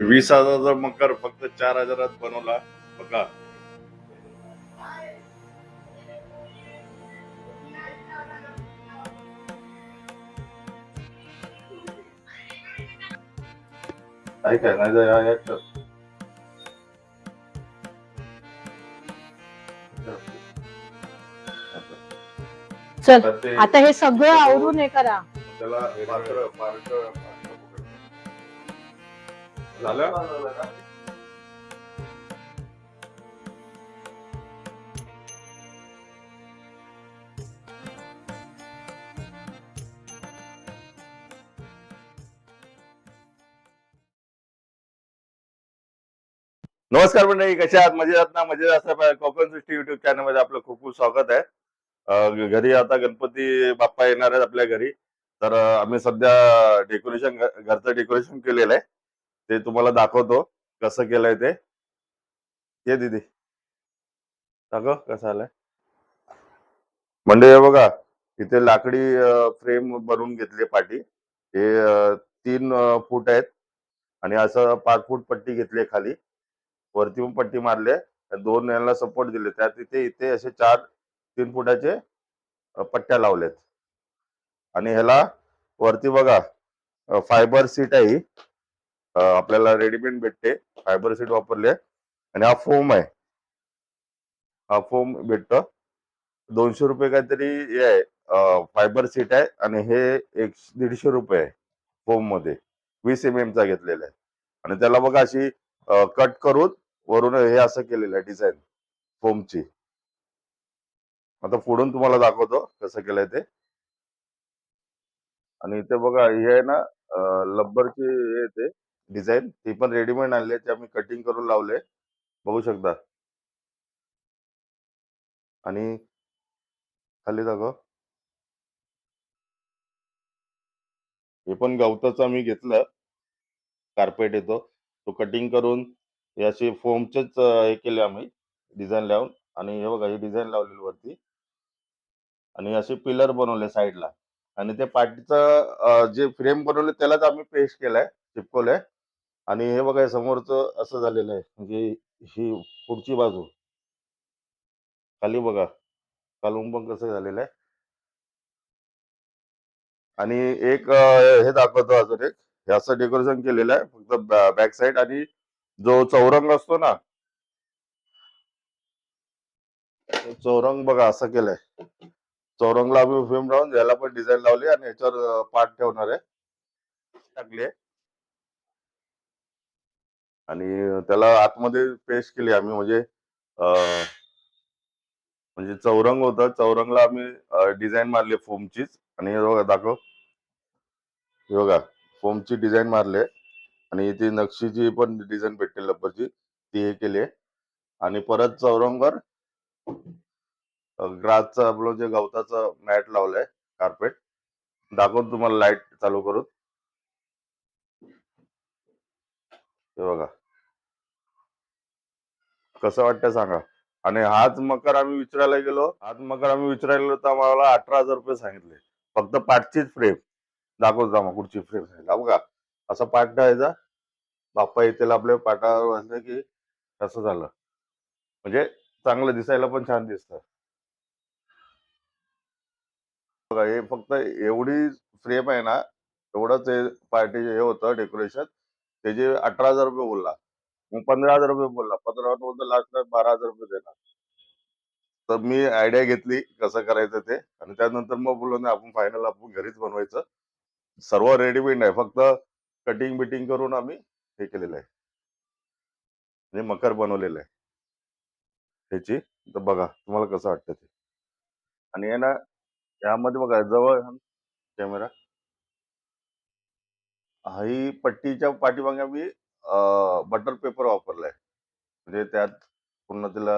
वीस हजाराचा मकर फक्त चार हजारात बनवला. बघा. काय काय नाही चल. आता हे सगळं आवरून हे करा. त्याला पात्र झालं? नमस्कार मंडळी कशा आहात? मजेत ना? मजेत असं कोकण सृष्टी युट्यूब चॅनलमध्ये आपलं खूप खूप स्वागत आहे. घरी आता गणपती बाप्पा येणार आहेत आपल्या घरी. तर आम्ही सध्या डेकोरेशन घरचं डेकोरेशन केलेलं आहे. ते तुम्हाला दाखवतो कसं केलंय ते. ये दीदी. दाखव कसं आलंय. म्हणजे हे बघा इथे लाकडी फ्रेम बनवून घेतली पाठी हे तीन फूट आहेत आणि असं पाच फूट पट्टी घेतली खाली. वरती पण पट्टी मारले दोन याला सपोर्ट दिले. त्यात तिथे इथे असे चार तीन फुटाचे पट्ट्या लावलेत. आणि ह्याला वरती बघा फायबर सीट आहे ही. आपल्याला रेडीमेड भेटते. फायबर सीट वापरले. आणि हा फोम आहे. हा फोम भेटतो. दोनशे रुपये काहीतरी हे आहे. फायबर सीट आहे आणि हे एक दीडशे रुपये आहे फोममध्ये. वीस एम एम चा घेतलेला आहे. आणि त्याला बघा अशी कट करून वरून हे असं केलेलं आहे डिझाईन फोमची आता पुढून तुम्हाला दाखवतो कसं केलंय ते. आणि इथे बघा हे आहे ना लब्बरची हे ते डिझाईन ती पण रेडीमेड आणले ते आम्ही कटिंग करून लावले बघू शकता. आणि खाली दाखव. हे पण गवताचं आम्ही घेतलं. कार्पेट येतो. तो कटिंग करून हे असे फोमचेच हे केले आम्ही डिझाईन लावून. आणि हे बघा ही डिझाईन लावलेली वरती. आणि असे पिलर बनवले साईडला आणि ते पाठीचं जे फ्रेम बनवले त्यालाच आम्ही पेस्ट केलाय चिपकवलंय. आणि हे बघा समोरच समोरचं असं झालेलं आहे. म्हणजे ही पुढची बाजू. खाली बघा. खालून पण कसं झालेलं आहे. आणि एक हे दाखवतो अजून एक. हे असं डेकोरेशन केलेलं आहे. फक्त बॅक साईड आणि जो चौरंग असतो ना. चौरंग बघा असं केलंय. चौरंगला आम्ही फ्रेम लावून याला पण डिझाईन लावली आणि याच्यावर पाठ ठेवणार आहे. टाकले आहे. आणि त्याला आतमध्ये पेश केली आम्ही म्हणजे म्हणजे चौरंग होतं. चौरंगला आम्ही डिझाईन मारली फोमचीच. आणि हे बघा दाखव. हे बघा फोमची डिझाईन मारले. आणि ती नक्षीची पण डिझाईन भेटते लब्बरची ती हे केली. आणि परत चौरंगवर ग्रासचं आपलं जे गवताचं मॅट लावलंय कार्पेट. दाखवून तुम्हाला लाइट चालू करून. हे बघा. कसं वाटतं सांगा? आणि हाच मकर आम्ही विचारायला गेलो. हाच मकर आम्ही विचारायला गेलो तर आम्हाला अठरा हजार रुपये सांगितले. फक्त पाठचीच फ्रेम दाखवतो जा कुठची फ्रेम सांगितलं बघा असा पाठ ठेवायचा बाप्पा येतील आपल्या पाठावर बसले की कसं झालं. म्हणजे चांगलं दिसायला पण छान दिसतं. बघा हे फक्त एवढी फ्रेम आहे ना एवढंच हे पार्टी हे होतं डेकोरेशन त्याचे अठरा हजार रुपये बोलला. मग पंधरा हजार रुपये बोलला. पंधरा बोलतो लास्ट बारा हजार रुपये देणार. तर मी आयडिया घेतली कसं करायचं ते. आणि त्यानंतर मग बोललो नाही आपण फायनल आपण घरीच बनवायचं. सर्व रेडीमेड आहे. फक्त कटिंग बिटिंग करून आम्ही हे केलेलं आहे. म्हणजे मकर बनवलेलं आहे. ह्याची. तर बघा तुम्हाला कसं वाटतं ते. आणि आहे ना यामध्ये बघा जवळ कॅमेरा ही पट्टीच्या पाठीमागे आम्ही बटर पेपर वापरलाय. म्हणजे त्यात पूर्ण तिला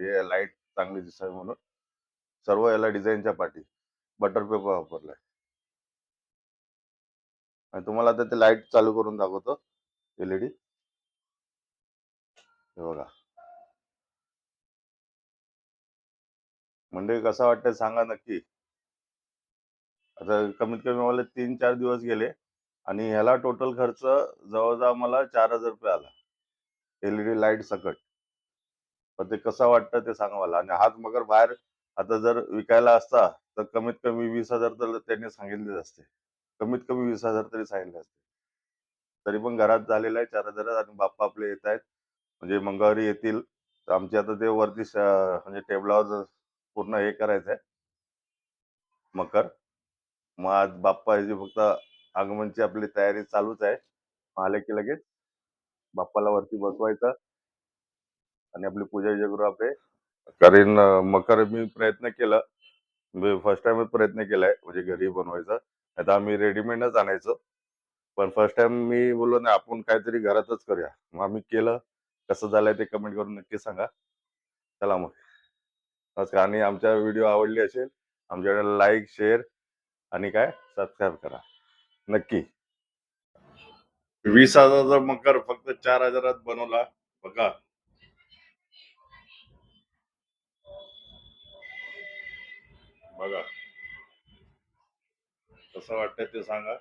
हे लाइट चांगली दिसावी म्हणून सर्व याला डिझाईनच्या पाठी बटर पेपर वापरलाय. आणि तुम्हाला आता ते लाइट चालू करून दाखवतो एलईडी हे बघा. म्हणजे कसं वाटतंय सांगा नक्की. आता कमीत कमी मला तीन चार दिवस गेले. आणि ह्याला टोटल खर्च जवळजवळ मला चार हजार रुपये आला. एलईडी लाइट सकट. पण ते कसं वाटतं ते सांगा मला. आणि हाच मगर बाहेर आता जर विकायला असता तर कमीत कमी वीस हजार तर त्यांनी सांगितलेच असते. कमीत कमी वीस हजार तरी सांगितले असते. तरी पण घरात झालेला आहे चार हजारात आणि बाप्पा आपले येत आहेत. म्हणजे मंगळवारी येतील. तर आमचे आता ते वरती म्हणजे टेबलावर पूर्ण हे करायचं आहे मकर. मग आज बाप्पा बाप्पाची फक्त आगमनची आपली तयारी चालूच आहे. आले की लगेच. बाप्पाला वरती बसवायचं. आणि आपली पूजा विजा करू आपले. कारण मकर मी प्रयत्न केला. मी फर्स्ट टाइमच प्रयत्न केलाय म्हणजे घरी बनवायचा. आता आम्ही रेडीमेडच आणायचो. पण फर्स्ट टाइम मी बोललो नाही आपण काहीतरी घरातच करूया. मग आम्ही केलं. कसं झालंय ते कमेंट करून नक्की सांगा. चला मग. नमस्कार. का? आणि आमच्या व्हिडिओ आवडली असेल आमच्याकडे लाईक शेअर आणि काय? सबस्क्राईब करा. नक्की. वीस हजाराचा मकर फक्त चार हजारात बनवला. बघा. बघा. कसं वाटतंय ते सांगा.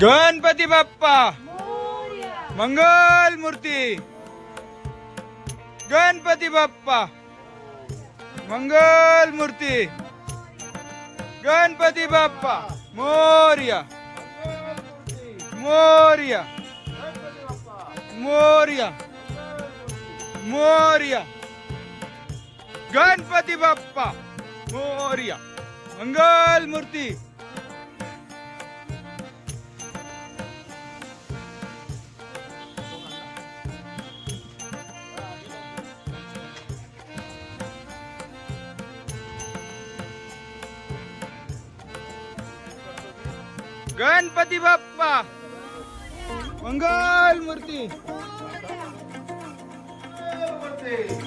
गणपती बाप्पा. मंगल मूर्ती. गणपती बाप्पा. मंगल मूर्ती. गणपती बाप्पा. मोर्या. मोर्या. मोर्या. मोर्या. गणपती बाप्पा. मोर्या. मंगल मूर्ती. मंगल मूर्ती.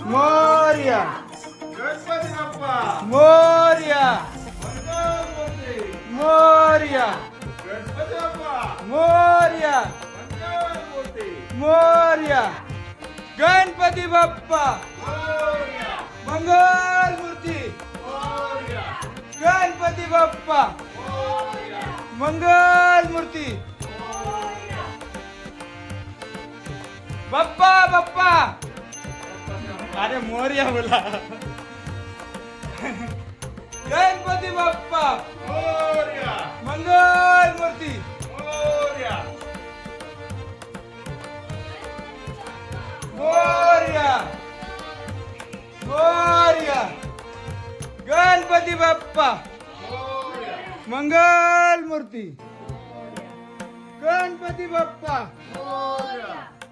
मोर्या. गणपती बाप्पा मोर्या. मोर्या. गणपती बाप्पा मोर्या. मोर्या. गणपती बाप्पा. मंगल मूर्ती. गणपती बाप्पा. मंगल मूर्ती. बाप्पा बाप्पा. अरे मोर्या बोला. गणपती बाप्पा. मंगल मूर्ती. मोर्या मोर्या गणपती बाप्पा. मंगल मूर्ती. गणपती बाप्पा.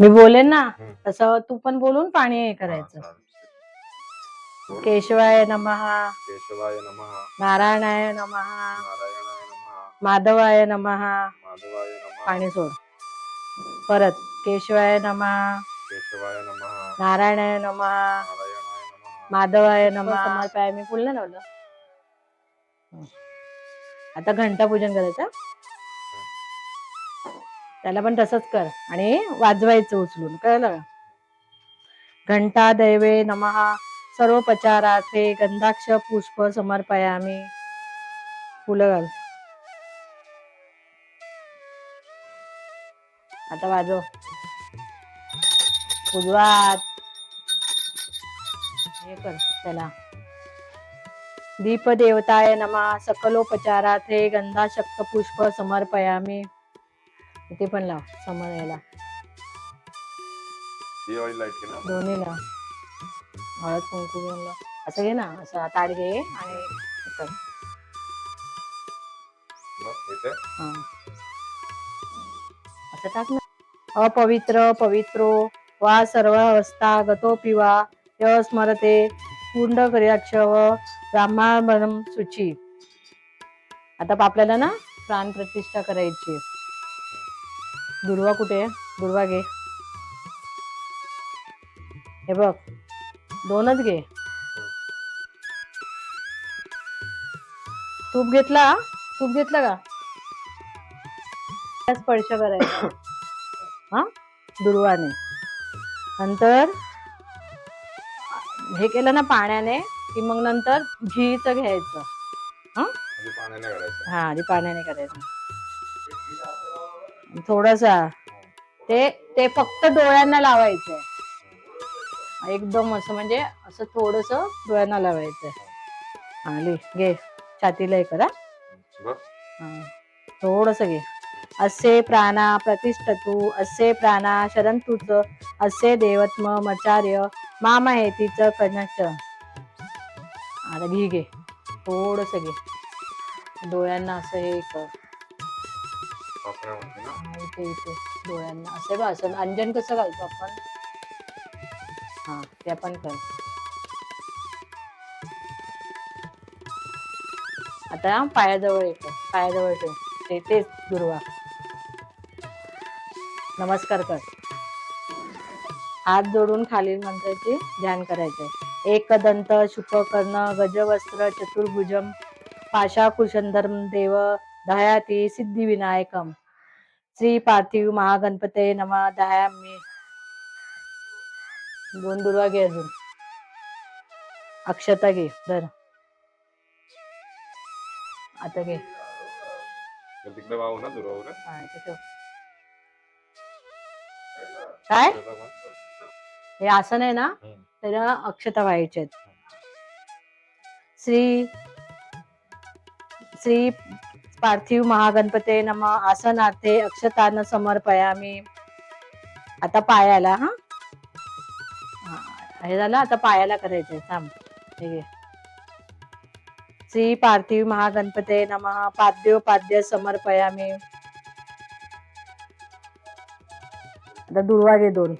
मी बोलेन ना. तसं तू पण बोलून पाणी हे करायचं. हा. केशवाय नमः. केशवाय नमः. नारायणाय नमः. नारायणाय नमः. माधवाय नमः. माधवाय नमः. पाणी सोड. परत केशवाय नमः. केशवाय नमः. नारायणाय नमः. नारायणाय नमः. माधवाय नमः. समर्पाय मी बोलले ना बोललं हं. आता घंटा पूजन करायचं? त्याला पण तसंच कर. आणि वाजवायचं उचलून. कळलं? का घंटा दैवे नमः. सर्वोपचारार्थे गंधाक्ष पुष्प समर्पयामी. फुलं घाल. आता वाजव. उजवात. हे कर त्याला. दीप देवताय नमा. सकलोपचाराथे गंधाशक्त पुष्प समर्पयामी. इथे पण लाव समोर याला ऑइल लाइट ना? दोन्ही लाव हळद कुंकू घेऊन लाव. असं घे ना असं ताट घे आणि. असं टाक ना. अपवित्र पवित्रो वा सर्व अवस्था गतो पिवा य स्मरते पूर्ण क्रियाक्ष व ब्राह्मण सुची. आता आपल्याला ना प्राण प्रतिष्ठा करायची आहे. दुर्वा कुठे आहे? दुर्वा घे. हे बघ दोनच घे. तूप घेतला? तूप घेतला का? स्पर्श करायचा. हा? दुर्वाने. नंतर हे केलं ना पाण्याने की मग नंतर घीच घ्यायचं. पाण्याने करायचं. हा आधी पाण्याने करायचं. थोडसा. ते ते फक्त डोळ्यांना लावायचंय. एकदम असं म्हणजे असं थोडस डोळ्यांना लावायचंय. लिह घे. छातीला हे. करा थोडस घे. असे प्राणा प्रतिष्ठतू असे प्राणा शरणतूच असे देवत्म मचार्य मामा हे तिचं कनच आता घी घे. थोडस घे. डोळ्यांना असं हे कर. इथे इथे डोळ्यांना. असे बा असं अंजन कसं घालतो आपण? हा ते पण कर. आता पायाजवळ येतो पायाजवळ ठेव. ते तेच दुर्वा. नमस्कार कर. हात जोडून खालील मंत्राचे ध्यान करायचे एकदंत शुभकर्ण गजवस्त्र चतुर्भुजम पाशा कुशंधर्म देव दयाती सिद्धिविनायकम. श्री पार्थिव महागणपते नमा दयामी दोन दुर्वा घे अजून. अक्षता घे धर. आता घे. तर तिकडे वाहू ना दुरावर हा, इथे ठेव. काय? हे आसन आहे ना हम्म. त्याला अक्षता व्हायचे श्री श्री पार्थिव महागणपते नम आसनार्थे अक्षतान समर्पयामी आता पायाला हा? हे झालं आता पायाला करायचंय थांब. हे श्री पार्थिव महागणपते नम पाद्यो पाद्य समर्पयामी आता दुर्वा घे दोन.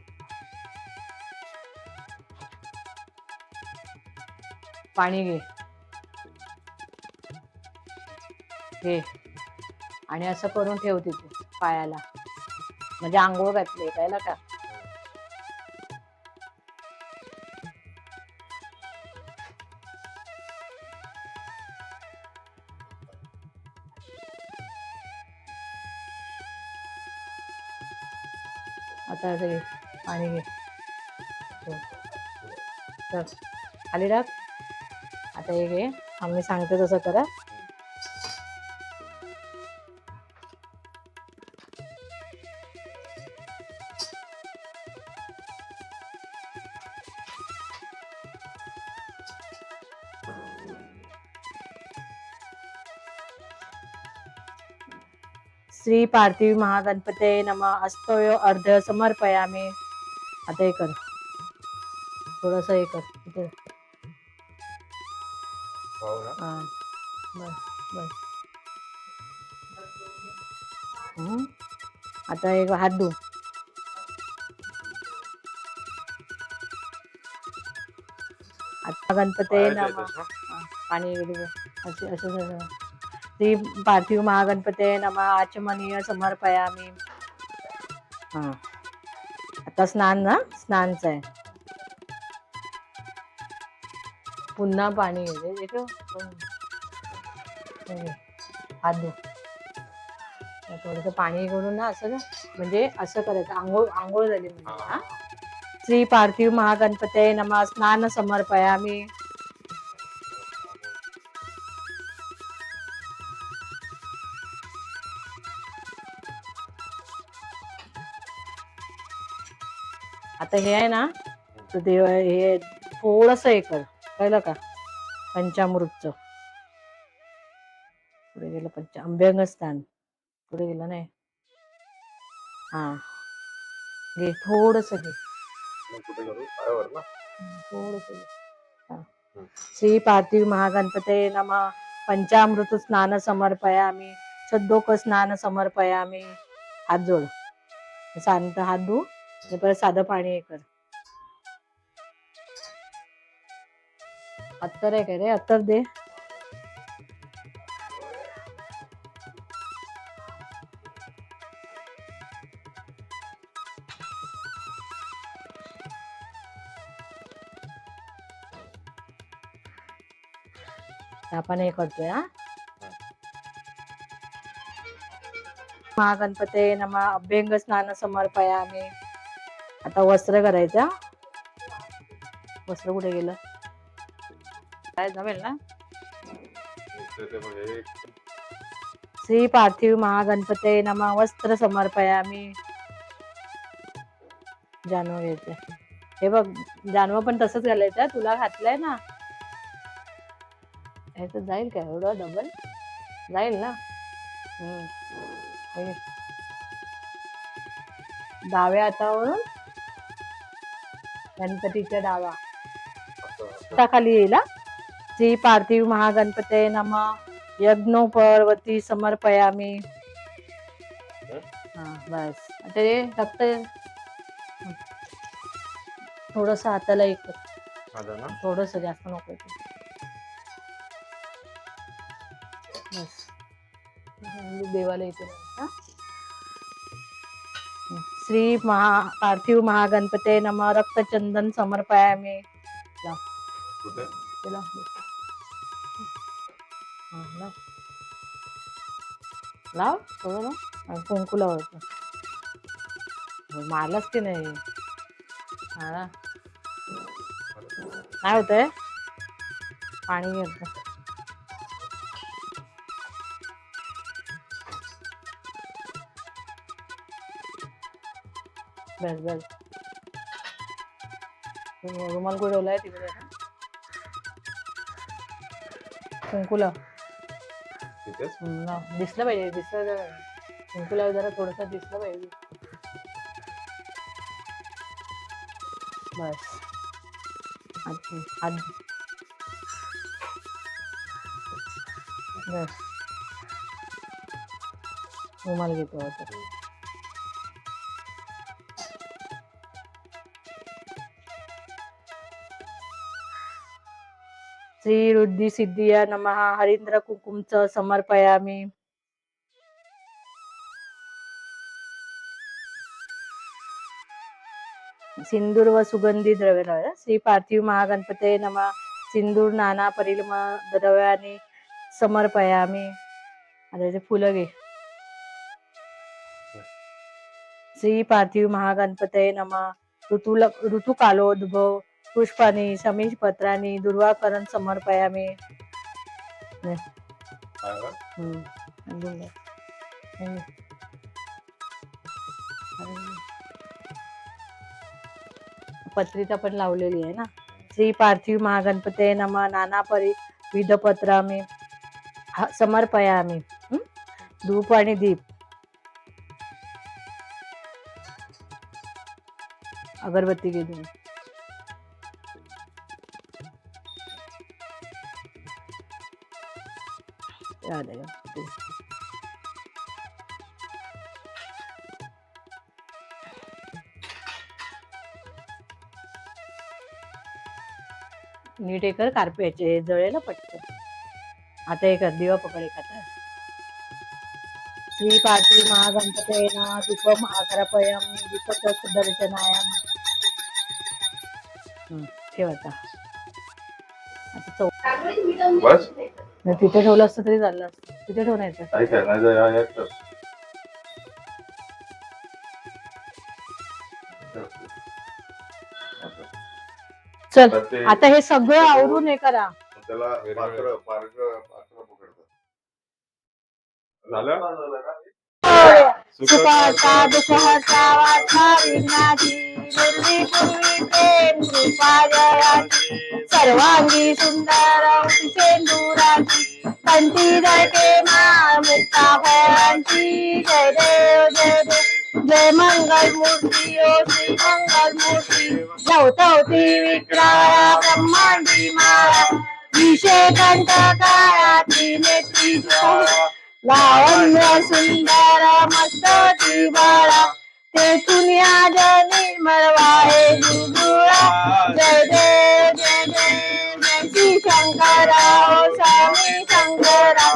पाणी घे. घे आणि असं करून ठेव तिथे पायाला. म्हणजे आंघोळ घातली कळलं का? आता असं घे पाणी घे. चल. खाली टाक आता हे घे. आम्ही सांगतो तसं करा. पार्थिव महागणपते नम. अस्तोयो अर्ध समर्पयामी. आता हे कर. थोडस हे कर. इथे. आता एक हात धु. आता गणपते नम. पाणी असं असं- असं. श्री पार्थिव महागणपते नमा आचमनीय समर्पयामी. हा. आता स्नान ना स्नानच आहे. पुन्हा पाणी हात धु. थोडस पाणी करून ना असं म्हणजे असं करायचं आंघोळ आंघोळ झाली म्हणजे श्री पार्थिव महागणपते नमा स्नान समर्पया मी हे आहे ना तर ते हे थोडस हे कर. कळलं का? पंचामृतचं. पुढे गेलं पंच अभ्यंग स्थान पुढे गेलं नाही. हा. घे थोडस घे थोडस. श्री पार्थिव महागणपते नम. पंचामृत स्नान समर्पयामी. सद्दोक स्नान समर्पयामी. हात जोड. शांत हात धु. म्हणजे परत साधं पाणी हे कर. अत्तर आहे काय रे? अत्तर दे. आपण हे करतोय हा? महागणपते नमा अभ्यंग स्नान समर्पयामी. आता वस्त्र करायचं. वस्त्र कुठे गेलं? काय जमेल ना. श्री पार्थिव महागणपते नमा. वस्त्र समर्पयामी जानव घ्यायचे हे बघ जानव पण तसंच घालायचं. तुला घातलंय ना. हे तर जाईल काय एवढं डबल जाईल ना. हे. डाव्या हातावरून गणपतीच्या डावा. खाली येईल. श्री पार्थिव महागणपते नम यज्ञोपवर्वती समर्पयामी हा बस हे फक्त थोडस हाताला एक थोडस जास्त नको ते. बस देवाला हा? श्री महा पार्थिव महागणपते नम. रक्तचंदन समर्पयामी. लाव लाव थोडं लाव. आणि कुंकू लावायचं. हो, मारलंच की नाही? हा ना. काय होतंय? पाणी घेत बस बस. रुमाल कुठवलाय तिकडे ना कुंकू लाव तिथेच. दिसलं पाहिजे दिसलं तर कुंकू लाव जरा थोडस दिसलं पाहिजे. बस. हात धु. बस. रुमाल घेतो आता. श्री रुद्धी सिद्धिया नमः. हरिंद्र कुकुमच समर्पयामी. सिंदूर व सुगंधी द्रव्य लावूया. श्री पार्थिव महागणपते नमः. सिंदूर नाना परिलम द्रव्याने समर्पयामी. आता याचे फुलं घे. श्री पार्थिव महागणपते नमः. ऋतुल ऋतुकालोद्भव. पुष्पानी समीष पत्रानी दुर्वाकरण समर्पयामी. पत्रिका पण लावलेली आहे ना. श्री पार्थिव महागणपते नम नाना परी विध पत्रामी समर्पयामी? धूप आणि दीप. अगरबत्ती घेऊन. झालं का? नीट हे कर कारप्याचे हे जळेल पटकन आता हे कर दिवा पकड एक आता. श्री पार्टी महागणपते नमः दीप महाकरपयम दीपक दर्शनायम हम्म, ठेव आता. आता चौ बस. नाही, तिथे ठेवलं असतं तरी चाललं असतं. तिथे ठेवण्याचं. काय काय नाही तर या- यात कर. चल तर ते- आता हे सगळं आवरून हे करा. त्याला पात्र पात्र पात्र पकडतात झालं? सुखाचा दुःखाचा वाचा विघ्नाची निर्वी पूर्वी प्रेम कृपा जयाची सर्वांगी सुंदर सेंदुराची कंठी जळके मा मुक्ता फळांची जय देव जय देव. जय मंगल मूर्ती ओ श्री मंगल मूर्ती. लवतवती विक्राळा ब्रह्मांडी माळा. विषेकंठ काळाची नेत्री ज्वाळा. लावण्य सुंदर मस्तकी बाळा. तेथून या निर्मळ वाहे जुजुळा जय देव जय देव जय श्री शंकरा ओ स्वामी शंकरा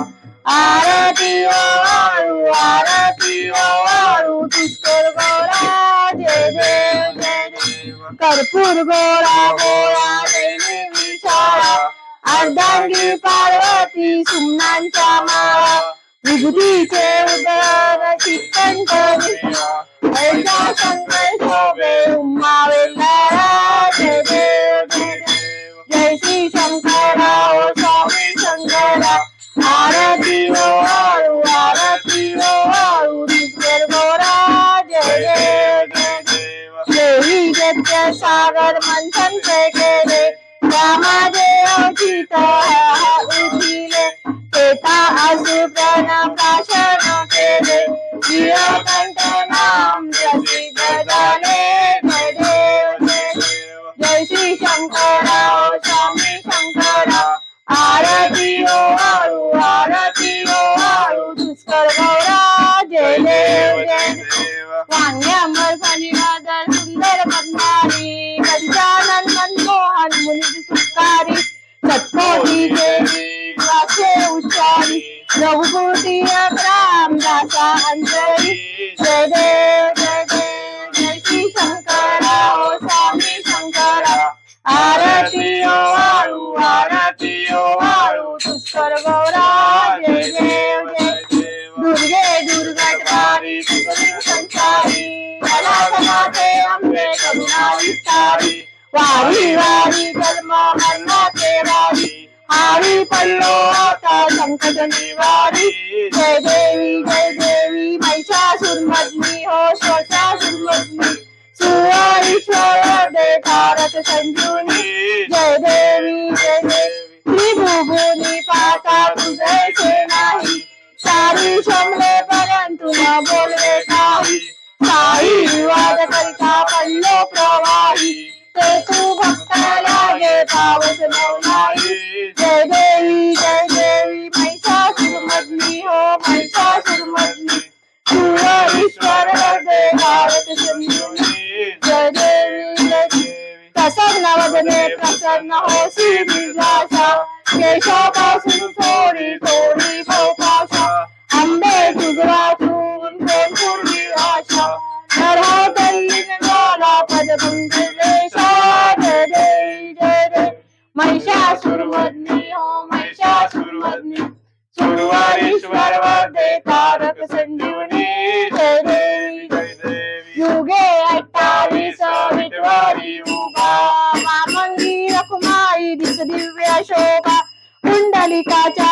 आरती ओ वाळू आरती ओ वाळू पुष्कर गोरा जय देव जय देव। कर्पूर गोरा गोरा दैनी विशाळा। अर्धांगी पार्वती सुमनांच्या माळा। विभूतीचे उदर चित्तंत ऐसा शंकर शोभे उमावे जय देव जय देव जय श्री शंकरा ओ स्वामी शंकरा आरती ओ वाळू आरती ओ वाळू ईश्वर गौरा जय देव जय देव देवी गद्य सागर मंथन ते केले त्यामध्ये अवचित उठिले तेथा असुप्रण प्राशन केले जीवकंठ नाम झाले जय श्री शंकरा स्वामी शंकरा आरती ओ वाळू आरती ओ वाळू दुष्कर गौरा सुंदर बंधारी पंचानन मनमोहन मुनी सत्कोटी देवी वाचे रघुकुटी राम दासा अंजली। जय देव जय देव जय श्री शंकरा। ओ स्वामी शंकरा। आरती ओ वाळू आरती ओ वाळू पुष्कर गौरा जय देव, जय दुर्गे दुर्गटवारी संसारी। अनाथनाथे अंबे करुणा विस्तारी वारी वारी, जन्म मरणाचे वारी आरी पडलो आता संकट निवारी जय देवी जय देवी महिषासुरमर्दिनी हो श्वशासुरमर्दिनी सुरेश्वर दे भारत संजीवनी जय देवी जय देवी. त्रिभुवनी पाता तुझे नाही. सारी शमले परंतु न बोलले काही साई विवाद करिता पडलो प्रवाही. ते तू भक्ताला गे पावस नाही ईश्वर दे भारत संजीवनी जय देवी प्रसन्न वदने प्रसन्न होसी विलासा केशापासून थोडी थोडी भोपाशा आंबे कोण पूर्वी आशा नरा तल्लीन जय देवी जय देवी हो सुरवारीश्वर वदे तारक संजीवनी देवी जय देवी युगे अठ्ठावीस विटवारी उभा मामंगी रखुमाई दिस दिव्य शोभा कुंडलिकाच्या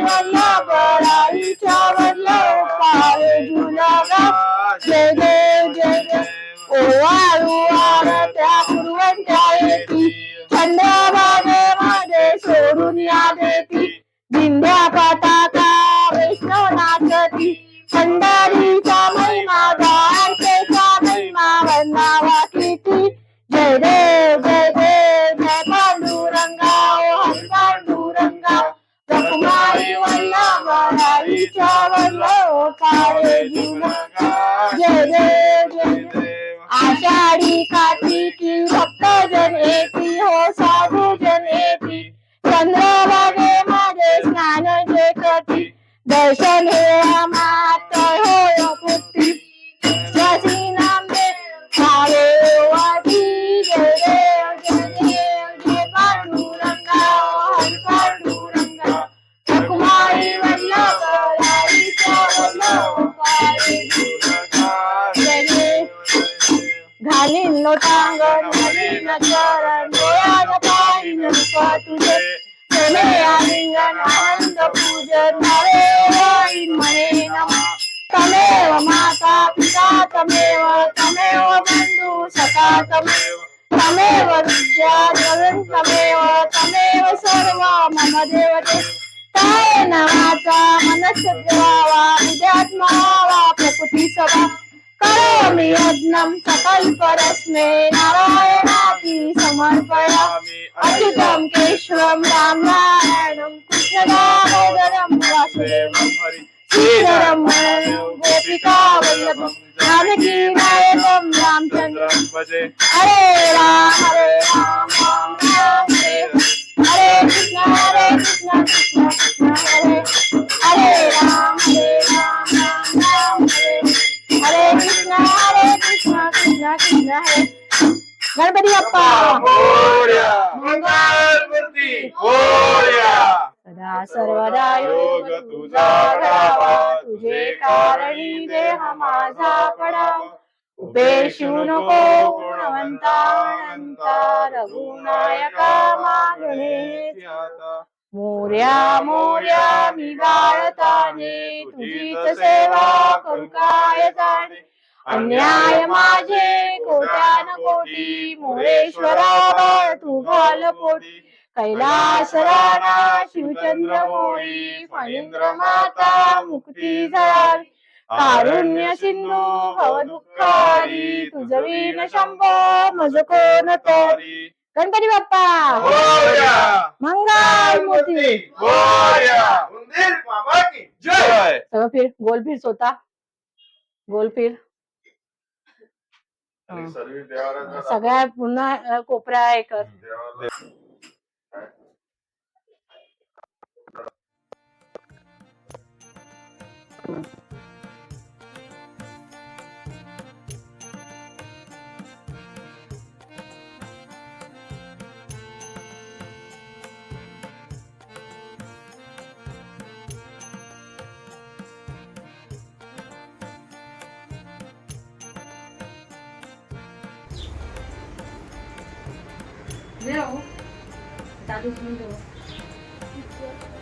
वल्लभराईच्या जय देव जय देव ओवाळू येती. चंद्रभागे मध्ये सोडून या देती. पताका वैष्णव नाचती पंढरीचा महिमा महिमा वंदावा किती जय देव जय देव वल्लभराईच्या वल्लभ पावे झुलागा जय देव जय देव आषाढी कार्तिकी येती हो साधू जन येती चंद्रभागे माझे स्नान जे करती दर्शन हे मात होय हो, पुत्री तमेव तमेव बंधू सखा तमेव। तमेव विद्या तमेव तमेव सर्व मम देवते। काय नावाचा मनस्य देवावा विद्यात्मा वा प्रकृती सभा करोमि यज्ञं सकल्परस्मे नारायणाति समर्पयामि अच्युतं केशवं राम नारायणं कृष्णदामोदरं वासुदेवं। श्रीधरं मननं गोपिका वल्लभं जानकी नायकं रामचन्द्रं हरे राम हरे राम राम राम हरे हरे। कृष्ण हरे कृष्ण कृष्ण कृष्ण हरे। हरे राम हरे राम राम राम हरे। हरे कृष्ण हरे कृष्ण कृष्ण कृष्ण हरे। गणपती बाप्पा मंगलमूर्ती मोरया सदा सर्वदा योग तुझा घडावा तुझे कारणी देह माझा पडावा. उपेशू नको गुणवंता अनंता रघुनायका मागणे मोर्या मोर्या मी गाळताने तुझीच सेवा करू काय जाणे? अन्याय माझे कोट्यान कोटी मोरेश्वरा तू घाल पोटी कैलास राणा शिवचंद्र मोळी फणींद्र माता मुक्ती झाली. कारुण्य सिंधू भव दुःखारी तुझ विन शंभो मज कोण तरी. गणपती बाप्पा! मंगल मूर्ती! मोरया उंदीर बाबा की जय! सगळं फिर गोल फिर स्वतः गोल फिर. सगळ्या पुन्हा अं, कोपऱ्या हे कर देवाला कोण